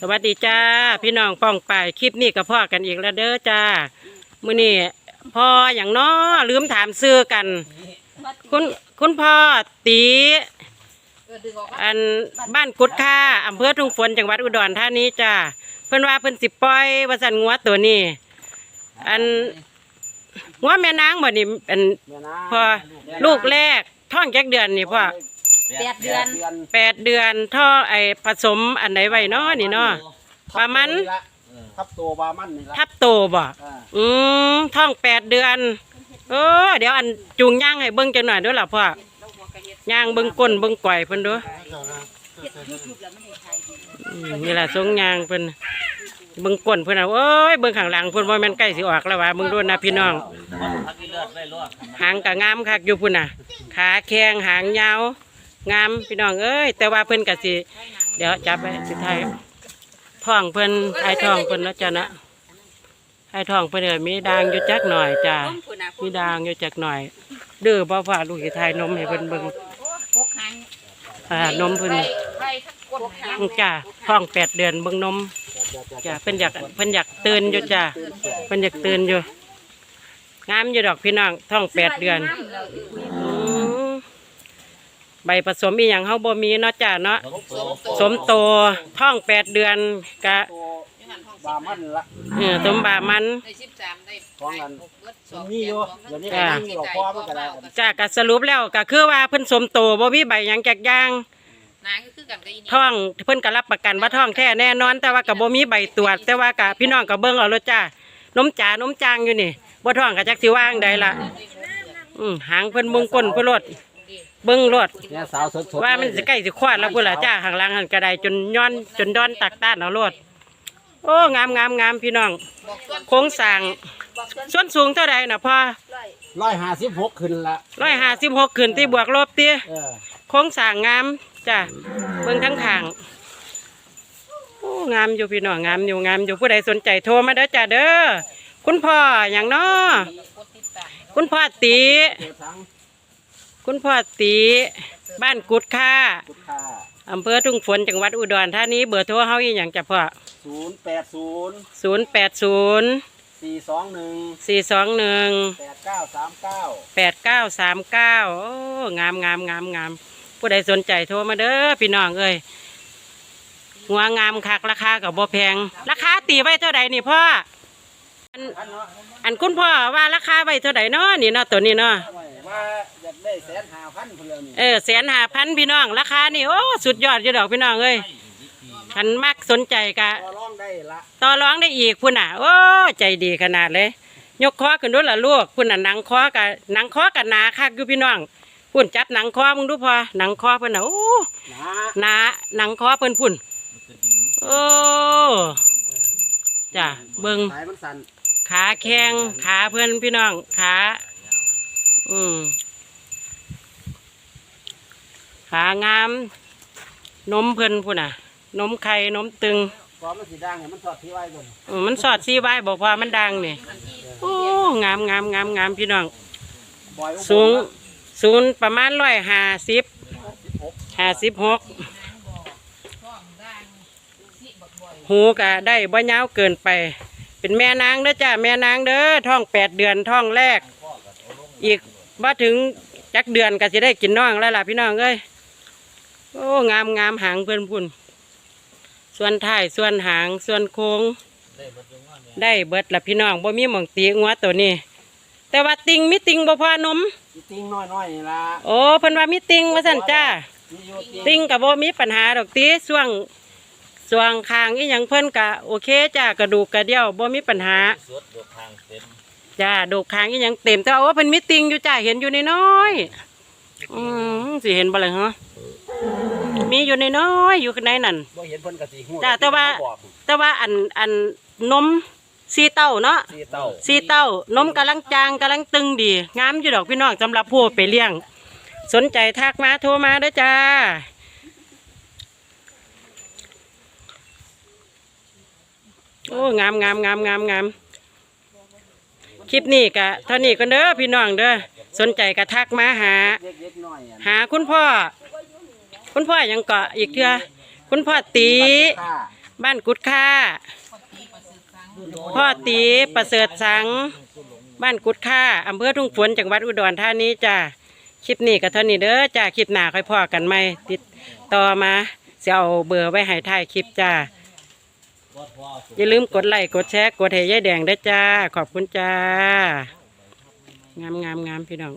สวัสดีจ้า พี่น้องป้องไปายคลิปนี้กับพ่อกันอีกแล้วเด้อจ้ามื้อนี้พ่ออย่างน้อลืมถามซื้อกัน คุณคุณพ่อตีอันบ้านกุดค่าอำเภอทุ่งฝนจังหวัดอุดรธานีจ้าเพิ่นว่าเพิ่นสิปล่อยว่าสันงัวตัวนี้ อันงัวแม่นางบ่นี่อันพอลูกแรกท้องจักเดือนนี่พ่อ แปดเดือน แปดเดือนท่อไอผสมอันไหนไว้เนาะนี่เนาะปลามันทับตัวปลามันนี่ละทับโตบ่อ่าอืมท้องแปดเดือน เออเดี๋ยวอันจูงย่างให้เบิ่งจังหน่อยเด้วยล่ะพ่อย่างเบิ่งก้นเบิ่งก่อยเพิ่นเด้วยนี่ล่ะทรงย่างเพิ่นเบิ่งก้นเพิ่นน่ะโอ้ยเบิ่งข้างหลังเพิ่นบ่แม่นใกล้สิออกแล้วว่าเบิ่งดูนะพี่น้องหางก็งามคักอยู่พุ่นน่ะ ขาแข็งหางยาว งามพี่น้องเอ้ยแต่ว่าเพิ่นก็สิ เดี๋ยวจับไปสิไทยท้องเพิ่นไทยท้องเพิ่นเนาะจ้ะนะไทยท้องเพิ่นก็มีดางอยู่จักหน่อยจ้ะมีดางอยู่จักหน่อย เด้อบ่ว่าลูกสิทยนมให้เพิ่นเบิ่งพกหันอ่านมเพิ่นไข่ทั้งกดหันอืมจ้ะท้องแปดเดือนเบิ่งนมจ้ะเพิ่นอยากเพิ่นอยากตื่นอยู่จ้ะเพิ่นอยากตื่นอยู่งามอยู่ดอกพี่น้องท้องแปดเดือน ใบผสมอีหยังเฮาบ่มีเนาะจ้ะเนาะสมโตท้องแปดเดือนกะตัวปลามันนี่ละ เออสมบามัน ได้สิบสามได้ของกันเบิดสองมีอยู่เดี๋ยวนี้จ้ะก็มีหลอกพ่อมันก็ได้ จ้ากะสรุปแล้วก็คือว่าเพิ่นสมโตบ่มีใบหยังจักอย่างนางก็คือกันกับอีนี่ท้องเพิ่นก็รับประกันว่าท้องแท้แน่นอน แต่ว่าก็บ่มีใบตรวจ แต่ว่าก็พี่น้องก็เบิ่งเอาเลยจ้านมจ๋านมจางอยู่นี่บ่ท้องก็จักสิว่างใดล่ะอืมหางเพิ่นเบิ่งก้นเพิ่นรถ เบิ่งรถเนี่ยสาวสดๆว่ามันสิใกล้สิคลอดแล้วพุ่นล่ะจ้าข้างหล่างหันก็ได้จนย้อนจนดอนตักต้านเอารถโอ้งามงามงามพี่น้องบอกส่วนโครงสร้างส่วนสูงเท่าใดน่ะพ่อร้อยห้าสิบหกขึ้นละร้อยห้าสิบหกขึ้นที่บวกลบตีเออโค้งสร้างงามจ้ะเบิ่งทั้งข้างโอ้งามอยู่พี่น้องงามอยู่งามอยู่ผู้ใดสนใจโทรมาเด้อจ้ะเด้อคุณพ่ออย่างน้อกดติดตามคุณพ่อตีเจ้าทั้ง คุณพ่อตีบ้านกุดค่ากุดค่าอำเภอทุ่งฝนจังหวัดอุดรธานีเบอร์โทรเฮาอีหยังจ้ะพ่อศูนย์แปดศูนย์ศูนย์แปดศูนย์สี่สองหนึ่งสี่สองหนึ่งแปดเก้าสามเก้าแปดเก้าสามเก้าโอ้งามงามงามงามผู้ใดสนใจโทรมาเด้อพี่น้องเอ้ยหัวงามคักราคากับบ่แพง ราคาตีไว้เท่าใดนี่พ่ออันอันเนาะอันคุณพ่อว่าราคาไว้เท่าใดเนาะนี่เนาะตัวนี้เนาะว่าอยากได้ แสนห้าพันเพื่อนนี่เออแสนห้าพันพี่น้องราคานี่โอ้สุดยอดอยู่ดอกพี่น้องเอ้ยคันมักสนใจกะก็ร้องได้ละต่อรองได้อีกพุ่นน่ะ โอ้ใจดีขนาดเลย ยกคอขึ้นด้วยล่ะลูกพุ่นน่ะหนังคอกับหนังคอกับหนาคักอยู่พี่น้องพุ่นจับหนังคอมึงดูพอหนังคอเพิ่นน่ะโอ้นะหนาหนังคอเพิ่นพุ่นโอ้จ้ะเบิ่งสายมันสั่น ขาแข้งขาเพิ่นพี่น้องขาอืม ขางาม นมเพิ่นพุ่นน่ะ นมไข่นมตึงพอมันสีดังเนี่ยมันทอดที่ไว้ก่อนอืมมันสอดซีไว้บอกว่ามันดังนี่โอ้งามงามงามงามพี่น้องบ่อยอุบลสูงละสูงประมาณร้อยห้าสิบห้าสิบหกหูกะได้บ่ยาวเกินไป เป็นแม่นางเด้อจ้าแม่นางเด้อท้องแปดเดือนท้องแรก อีกว่าถึงจักเดือนก็จะได้กินน้องแล้วล่ะพี่น้องเอ้ย โอ้งามงามหางเพื่อนพุ่น ส่วนท้ายส่วนหางส่วนโค้ง ได้เบิดละพี่น้องบ่มีหมองตีงัวตัวนี้ แต่ว่าติงมีติงบ่พอนมอีติ้งน้อยๆนี่ละโอ้เพิ่นว่ามีติงว่าซั่นจ้ามีอยู่ติงก็บ่มีปัญหาดอกตีช่วงช่วงคางอีหยังเพิ่นก็โอเคจ้ากระดูกกระเดี่ยวบ่มีปัญหาจ้าดูกคางอีหยังเต็มแต่ว่าโอ้เพิ่นมีติงอยู่จ้าเห็นอยู่น้อยๆอืมสิเห็นบ่ล่ะฮะ มีอยู่น้อยๆอยู่ข้างในนั่น บ่เห็นเพิ่นกะสิฮู้จ้ะแต่ว่าบอกแต่ว่าอันอันนมสีเต้าเนาะสีเต้าสีเต้านมกำลังจางกำลังตึงดี งามอยู่ดอกพี่น้องสำหรับผู้ไปเลี้ยง สนใจทักมาโทรมาเด้อจ้า โอ้งามงามงามงามงามคลิปนี้กะเท่านี้ก็เด้อพี่น้องเด้อสนใจกะทักมาหา เล็กๆน้อยอะหาคุณพ่อ คุณพ่อยังเกาะอีกเทื่อคุณพ่อตีบ้านกุดค่าพ่อตีประเสริฐสัง บ้านกุดค่าอำเภอทุ่งฝนจังหวัดอุดรธานีจ้าคลิปนี้ก็เท่านี้เด้อจ้าคลิปหน้าค่อยพ่อกันไหมติดต่อมาจะเอาเบอร์ไว้ให้ท้ายคลิปจ้าอย่าลืมกดไลค์กดแชร์กดให้ยายแดงได้จ้า ขอบคุณจ้างามงามงามพี่น้อง